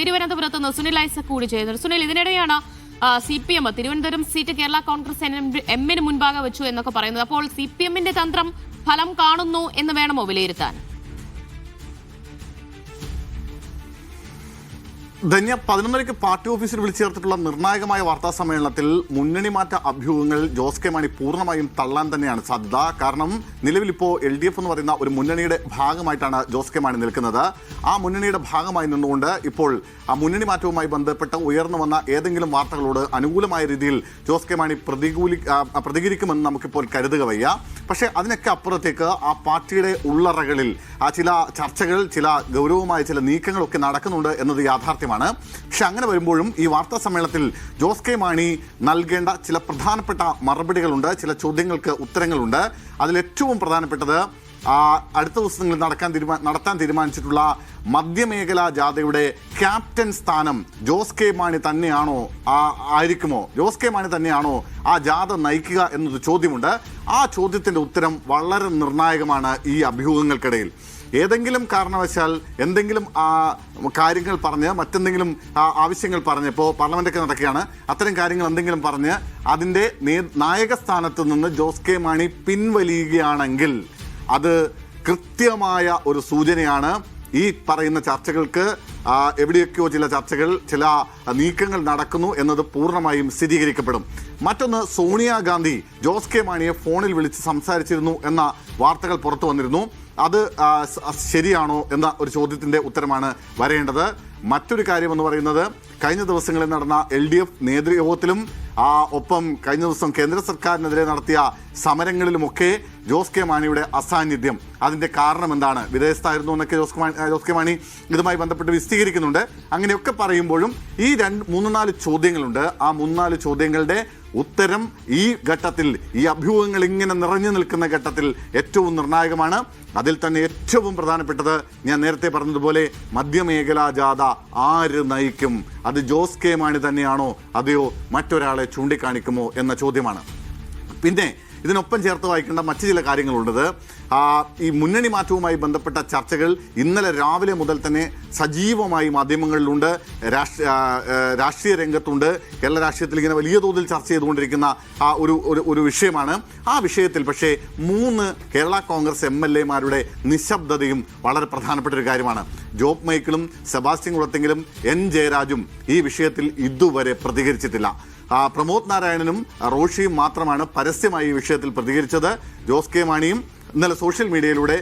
തിരുവനന്തപുരത്ത് നിന്ന് സുനിൽ ഐസക് കൂടി ചെയ്യുന്നത് സുനിൽ ഇതിനിടെയാണ് C P M Thiruvananthapuram seat Kerala Congress എമ്മിന് മുൻപാകെ വെച്ചു എന്നൊക്കെ പറയുന്നത്. അപ്പോൾ സി പി എമ്മിന്റെ തന്ത്രം ഫലം കാണുന്നു എന്ന് വേണമോ വിലയിരുത്താൻ? ധന്യ പതിനൊന്നരയ്ക്ക് പാർട്ടി ഓഫീസിൽ വിളിച്ചു ചേർത്തിട്ടുള്ള നിർണായകമായ വാർത്താ സമ്മേളനത്തിൽ മുന്നണി മാറ്റ അഭ്യൂഹങ്ങൾ ജോസ് കെ മാണി പൂർണമായും തള്ളാൻ തന്നെയാണ് സാധ്യത. കാരണം നിലവിൽ ഇപ്പോൾ എൽ ഡി എഫ് എന്ന് പറയുന്ന ഒരു മുന്നണിയുടെ ഭാഗമായിട്ടാണ് ജോസ് കെ മാണി നിൽക്കുന്നത്. ആ മുന്നണിയുടെ ഭാഗമായി നിന്നുകൊണ്ട് ഇപ്പോൾ ആ മുന്നണി മാറ്റവുമായി ബന്ധപ്പെട്ട് ഉയർന്നു വന്ന ഏതെങ്കിലും വാർത്തകളോട് അനുകൂലമായ രീതിയിൽ ജോസ് കെ മാണി പ്രതികൂലി പ്രതികരിക്കുമെന്ന് നമുക്കിപ്പോൾ കരുതുക വയ്യ. പക്ഷേ അതിനൊക്കെ അപ്പുറത്തേക്ക് ആ പാർട്ടിയുടെ ഉള്ളറകളിൽ ആ ചില ചർച്ചകൾ ചില ഗൗരവമായ ചില നീക്കങ്ങളൊക്കെ നടക്കുന്നുണ്ട് എന്നത് യാഥാർത്ഥ്യമാണ് പക്ഷെ അങ്ങനെ വരുമ്പോഴും ഈ വാർത്താ സമ്മേളനത്തിൽ ജോസ് കെ മാണി നൽകേണ്ട ചില പ്രധാനപ്പെട്ട മറുപടികളുണ്ട് ചില ചോദ്യങ്ങൾക്ക് ഉത്തരങ്ങളുണ്ട്. അതിലേറ്റവും പ്രധാനപ്പെട്ടത് അടുത്ത ദിവസങ്ങളിൽ നടക്കാൻ തീരുമാ നടത്താൻ തീരുമാനിച്ചിട്ടുള്ള മധ്യമേഖലാ ജാഥയുടെ ക്യാപ്റ്റൻ സ്ഥാനം ജോസ് കെ മാണി തന്നെയാണോ ആ ആയിരിക്കുമോ? ജോസ് കെ മാണി തന്നെയാണോ ആ ജാഥ നയിക്കുക എന്നൊരു ചോദ്യമുണ്ട്. ആ ചോദ്യത്തിന്റെ ഉത്തരം വളരെ നിർണായകമാണ് ഈ അഭ്യൂഹങ്ങൾക്കിടയിൽ ഏതെങ്കിലും കാരണവശാൽ എന്തെങ്കിലും കാര്യങ്ങൾ പറഞ്ഞ് മറ്റെന്തെങ്കിലും ആവശ്യങ്ങൾ പറഞ്ഞ് ഇപ്പോൾ പാർലമെന്റൊക്കെ നടക്കുകയാണ്. അത്തരം കാര്യങ്ങൾ എന്തെങ്കിലും പറഞ്ഞ് അതിന്റെ നായക സ്ഥാനത്ത് നിന്ന് ജോസ് കെ മാണി പിൻവലിയുകയാണെങ്കിൽ അത് കൃത്യമായ ഒരു സൂചനയാണ്. ഈ പറയുന്ന ചർച്ചകൾക്ക് എവിടെയൊക്കെയോ ചില ചർച്ചകൾ ചില നീക്കങ്ങൾ നടക്കുന്നു എന്നത് പൂർണമായും സ്ഥിരീകരിക്കപ്പെടും. മറ്റൊന്ന് സോണിയാഗാന്ധി ജോസ് കെ മാണിയെ ഫോണിൽ വിളിച്ച് സംസാരിച്ചിരുന്നു എന്ന വാർത്തകൾ പുറത്തു വന്നിരുന്നു. അത് ശരിയാണോ എന്ന ഒരു ചോദ്യത്തിന്റെ ഉത്തരമാണ് വരേണ്ടത്. മറ്റൊരു കാര്യമെന്ന് പറയുന്നത് കഴിഞ്ഞ ദിവസങ്ങളിൽ നടന്ന എൽ ഡി എഫ് നേതൃയോഗത്തിലും ആ ഒപ്പം കഴിഞ്ഞ ദിവസം കേന്ദ്ര സർക്കാരിനെതിരെ നടത്തിയ സമരങ്ങളിലുമൊക്കെ ജോസ് കെ മാണിയുടെ അസാന്നിധ്യം. അതിന്റെ കാരണം എന്താണ്? വിദേശത്തായിരുന്നു എന്നൊക്കെ ജോസ് മാണി ജോസ് കെ മാണി ഇതുമായി ബന്ധപ്പെട്ട് വിശദീകരിക്കുന്നുണ്ട്. അങ്ങനെയൊക്കെ പറയുമ്പോഴും ഈ രണ്ട് മൂന്ന് നാല് ചോദ്യങ്ങളുണ്ട്. ആ മൂന്ന് നാല് ചോദ്യങ്ങളുടെ ഉത്തരം ഈ ഘട്ടത്തിൽ ഈ അഭ്യൂഹങ്ങൾ ഇങ്ങനെ നിറഞ്ഞു നിൽക്കുന്ന ഘട്ടത്തിൽ ഏറ്റവും നിർണായകമാണ്. അതിൽ തന്നെ ഏറ്റവും പ്രധാനപ്പെട്ടത് ഞാൻ നേരത്തെ പറഞ്ഞതുപോലെ മധ്യമേഖലാ ജാഥ ആര് നയിക്കും? അത് ജോസ് കെ മാണി തന്നെയാണോ? അതെയോ മറ്റൊരാളെ ചൂണ്ടിക്കാണിക്കുമോ എന്ന ചോദ്യമാണ്. പിന്നെ ഇതിനൊപ്പം ചേർത്ത് വായിക്കേണ്ട മറ്റു ചില കാര്യങ്ങളുള്ളത് ഈ മുന്നണി മാറ്റവുമായി ബന്ധപ്പെട്ട ചർച്ചകൾ ഇന്നലെ രാവിലെ മുതൽ തന്നെ സജീവമായി മാധ്യമങ്ങളിലുണ്ട്. രാഷ്ട്രീയ രാഷ്ട്രീയ രംഗത്തുണ്ട്. കേരള രാഷ്ട്രീയത്തിൽ ഇങ്ങനെ വലിയ തോതിൽ ചർച്ച ചെയ്തുകൊണ്ടിരിക്കുന്ന ആ ഒരു ഒരു വിഷയമാണ്. ആ വിഷയത്തിൽ പക്ഷേ മൂന്ന് കേരള കോൺഗ്രസ് എം എൽ എമാരുടെ നിശബ്ദതയും വളരെ പ്രധാനപ്പെട്ട ഒരു കാര്യമാണ്. ജോബ് മൈക്കിളും സെബാസ്റ്റ്യൻ കുളത്തെങ്കിലും എൻ ജയരാജും ഈ വിഷയത്തിൽ ഇതുവരെ പ്രതികരിച്ചിട്ടില്ല. പ്രമോദ് നാരായണനും റോഷിയും മാത്രമാണ് പരസ്യമായി ഈ വിഷയത്തിൽ പ്രതികരിച്ചത്. ജോസ് കെ മാണിയും ഇന്നലെ സോഷ്യൽ മീഡിയയിലൂടെ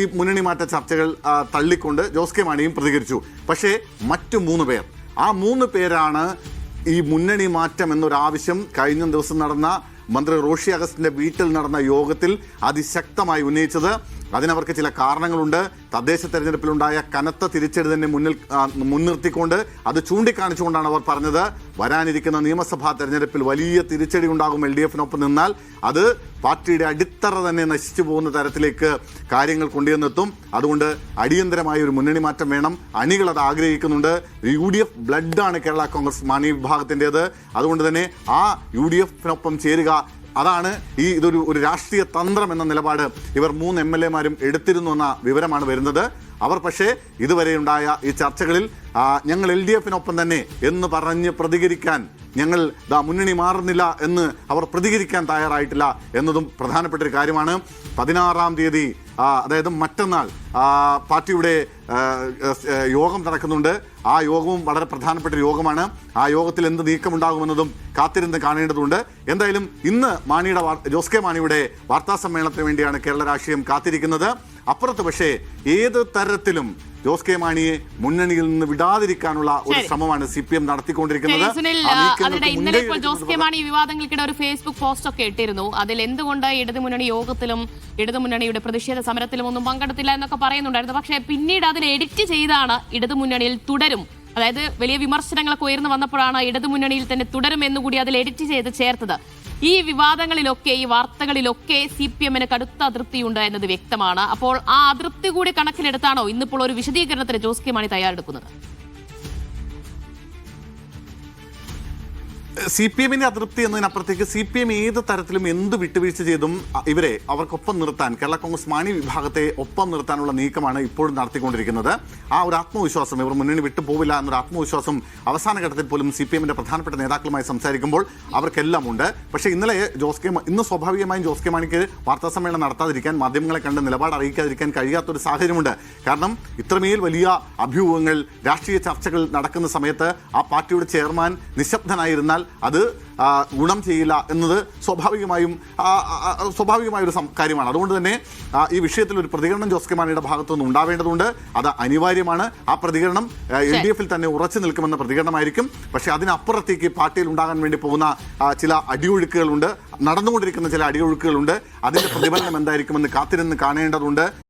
ഈ മുന്നണി മാറ്റ ചർച്ചകൾ തള്ളിക്കൊണ്ട് ജോസ് കെ മാണിയും പ്രതികരിച്ചു. പക്ഷേ മറ്റു മൂന്ന് പേർ ആ മൂന്ന് പേരാണ് ഈ മുന്നണി മാറ്റം എന്നൊരാവശ്യം കഴിഞ്ഞ ദിവസം നടന്ന മന്ത്രി റോഷി അഗസ്റ്റിന്റെ വീട്ടിൽ നടന്ന യോഗത്തിൽ അതിശക്തമായി ഉന്നയിച്ചത്. അതിനവർക്ക് ചില കാരണങ്ങളുണ്ട്. തദ്ദേശ തെരഞ്ഞെടുപ്പിലുണ്ടായ കനത്ത തിരിച്ചടി തന്നെ മുന്നിൽ മുൻനിർത്തിക്കൊണ്ട് അത് ചൂണ്ടിക്കാണിച്ചുകൊണ്ടാണ് അവർ പറഞ്ഞത്. വരാനിരിക്കുന്ന നിയമസഭാ തെരഞ്ഞെടുപ്പിൽ വലിയ തിരിച്ചടി ഉണ്ടാകും എൽ ഡി എഫിനൊപ്പം നിന്നാൽ. അത് പാർട്ടിയുടെ അടിത്തറ തന്നെ നശിച്ചു പോകുന്ന തരത്തിലേക്ക് കാര്യങ്ങൾ കൊണ്ടുവന്നെത്തും അതുകൊണ്ട് അടിയന്തരമായ ഒരു മുന്നണി മാറ്റം വേണം. അണികൾ അത് ആഗ്രഹിക്കുന്നുണ്ട്. യു ഡി എഫ് ബ്ലഡാണ് കേരള കോൺഗ്രസ് മാണി വിഭാഗത്തിന്റെത്. അതുകൊണ്ട് തന്നെ ആ യു ഡി എഫിനൊപ്പം ചേരുക അതാണ് ഈ ഇതൊരു ഒരു രാഷ്ട്രീയ തന്ത്രം എന്ന നിലപാട് ഇവർ മൂന്ന് എം എൽ എമാരും എടുത്തിരുന്നു എന്ന വിവരമാണ് വരുന്നത്. അവർ പക്ഷേ ഇതുവരെ ഉണ്ടായ ഈ ചർച്ചകളിൽ ഞങ്ങൾ എൽ ഡി എഫിനൊപ്പം തന്നെ എന്ന് പറഞ്ഞ് പ്രതികരിക്കാൻ ഞങ്ങൾ ദാ മുന്നണി മാറുന്നില്ല എന്ന് അവർ പ്രതികരിക്കാൻ തയ്യാറായിട്ടില്ല എന്നതും പ്രധാനപ്പെട്ട ഒരു കാര്യമാണ്. പതിനാറാം തീയതി അതായത് മറ്റന്നാൾ പാർട്ടിയുടെ യോഗം നടക്കുന്നുണ്ട്. ആ യോഗവും വളരെ പ്രധാനപ്പെട്ട യോഗമാണ്. ആ യോഗത്തിൽ എന്ത് നീക്കമുണ്ടാകുമെന്നതും കാത്തിരുന്ന് കാണേണ്ടതുണ്ട്. എന്തായാലും ഇന്ന് മാണിയുടെ ജോസ് കെ മാണിയുടെ വാർത്താ സമ്മേളനത്തിന് വേണ്ടിയാണ് കേരള രാഷ്ട്രീയം കാത്തിരിക്കുന്നത്. അപ്പുറത്ത് പക്ഷേ ഏത് തരത്തിലും ജോസ് കെ മാണിയെ മുന്നണിയിൽ നിന്ന് വിടാതിരിക്കാനുള്ള ഒരു ശ്രമമാണ് സി പി എം നടത്തിക്കൊണ്ടിരിക്കുന്നത് അതിനിടെ ഇന്നലെ ഇപ്പോൾ ജോസ് കെ മാണി വിവാദങ്ങൾക്കിടെ ഒരു ഫേസ്ബുക്ക് പോസ്റ്റ് ഒക്കെ ഇട്ടിരുന്നു. അതിൽ എന്തുകൊണ്ട് ഇടതുമുന്നണി യോഗത്തിലും ഇടതുമുന്നണിയുടെ പ്രതിഷേധ സമരത്തിലും ഒന്നും പങ്കെടുത്തില്ല എന്നൊക്കെ പറയുന്നുണ്ടായിരുന്നു. പക്ഷേ പിന്നീട് അതിൽ എഡിറ്റ് ചെയ്താണ് ഇടതുമുന്നണിയിൽ തുടരും. അതായത് വലിയ വിമർശനങ്ങളൊക്കെ ഉയർന്നു വന്നപ്പോഴാണ് ഇടതുമുന്നണിയിൽ തന്നെ തുടരും എന്നുകൂടി അതിൽ എഡിറ്റ് ചെയ്ത് ചേർത്തത്. ഈ വിവാദങ്ങളിലൊക്കെ ഈ വാർത്തകളിലൊക്കെ സി പി എമ്മിന് കടുത്ത അതൃപ്തിയുണ്ട് എന്നത് വ്യക്തമാണ്. അപ്പോൾ ആ അതൃപ്തി കൂടി കണക്കിലെടുത്താണോ ഇന്നിപ്പോൾ ഒരു വിശദീകരണത്തിന് ജോസ് കെ മാണി തയ്യാറെടുക്കുന്നത്? സി പി എമ്മിന്റെ അതൃപ്തി എന്നതിനപ്പുറത്തേക്ക് സി പി എം ഏത് തരത്തിലും എന്ത് വിട്ടുവീഴ്ച ചെയ്തും ഇവരെ അവർക്കൊപ്പം നിർത്താൻ കേരള കോൺഗ്രസ് മാണി വിഭാഗത്തെ ഒപ്പം നിർത്താനുള്ള നീക്കമാണ് ഇപ്പോഴും നടത്തിക്കൊണ്ടിരിക്കുന്നത്. ആ ഒരു ആത്മവിശ്വാസം ഇവർ മുന്നണി വിട്ടുപോവില്ല എന്നൊരു ആത്മവിശ്വാസം അവസാന ഘട്ടത്തിൽ പോലും സി പി എമ്മിന്റെ പ്രധാനപ്പെട്ട നേതാക്കളുമായി സംസാരിക്കുമ്പോൾ അവർക്കെല്ലാം ഉണ്ട് പക്ഷേ ഇന്നലെ ജോസ് കെ ഇന്ന് സ്വാഭാവികമായും ജോസ് കെ മാണിക്ക് വാർത്താ സമ്മേളനം നടത്താതിരിക്കാൻ മാധ്യമങ്ങളെ കണ്ട് നിലപാട് അറിയിക്കാതിരിക്കാൻ കഴിയാത്തൊരു സാഹചര്യമുണ്ട്. കാരണം ഇത്രമേൽ വലിയ അഭ്യൂഹങ്ങൾ രാഷ്ട്രീയ ചർച്ചകൾ നടക്കുന്ന സമയത്ത് ആ പാർട്ടിയുടെ ചെയർമാൻ നിശബ്ദനായിരുന്നാൽ അത് ഗുണം ചെയ്യില്ല എന്നത് സ്വാഭാവികമായും സ്വാഭാവികമായ ഒരു കാര്യമാണ്. അതുകൊണ്ട് തന്നെ ഈ വിഷയത്തിൽ ഒരു പ്രതികരണം ജോസ് കെ മാണിയുടെ ഭാഗത്തു നിന്ന് ഉണ്ടാവേണ്ടതുണ്ട്. അത് അനിവാര്യമാണ്. ആ പ്രതികരണം എൽ ഡി എഫിൽ തന്നെ ഉറച്ചു നിൽക്കുമെന്ന പ്രതികരണമായിരിക്കും. പക്ഷേ അതിനപ്പുറത്തേക്ക് പാർട്ടിയിൽ ഉണ്ടാകാൻ വേണ്ടി പോകുന്ന ചില അടിയൊഴുക്കുകളുണ്ട്. നടന്നുകൊണ്ടിരിക്കുന്ന ചില അടിയൊഴുക്കുകളുണ്ട്. അതിന്റെ പ്രതിഫലനം എന്തായിരിക്കുമെന്ന് കാത്തിരുന്ന് കാണേണ്ടതുണ്ട്.